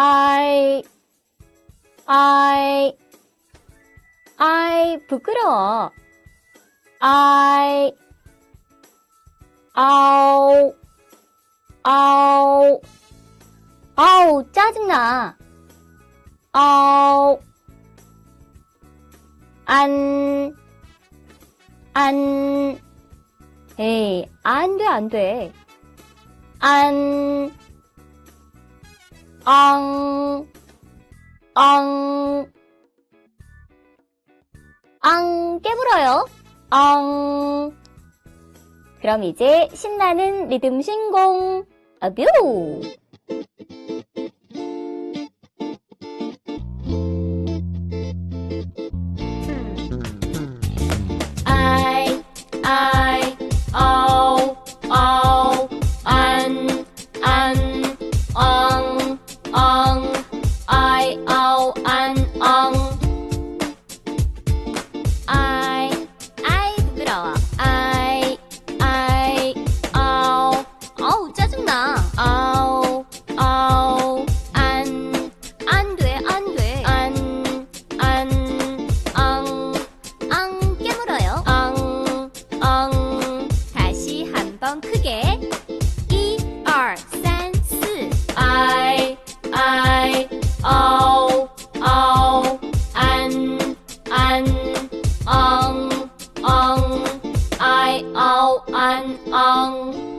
I, I, I, 부끄러워. I, 아우, 아우, 아우, 짜증나. 아우, 안, 안, 에이, 안 돼, 안 돼. 안, 앙, 앙, 앙, 깨물어요. 앙. 그럼 이제 신나는 리듬 신공. 아뷰! I, I, 어, I, 어, 안, 엉. I, I 부끄러워. I, I, 아우, 아우 짜증나. 아우, 아우, 안, 안 돼, 안 돼. 안, 안, 앙, 앙 깨물어요. 앙, 앙. 다시 한번 크게. 엉, 엉, I, 아우, 안, 엉.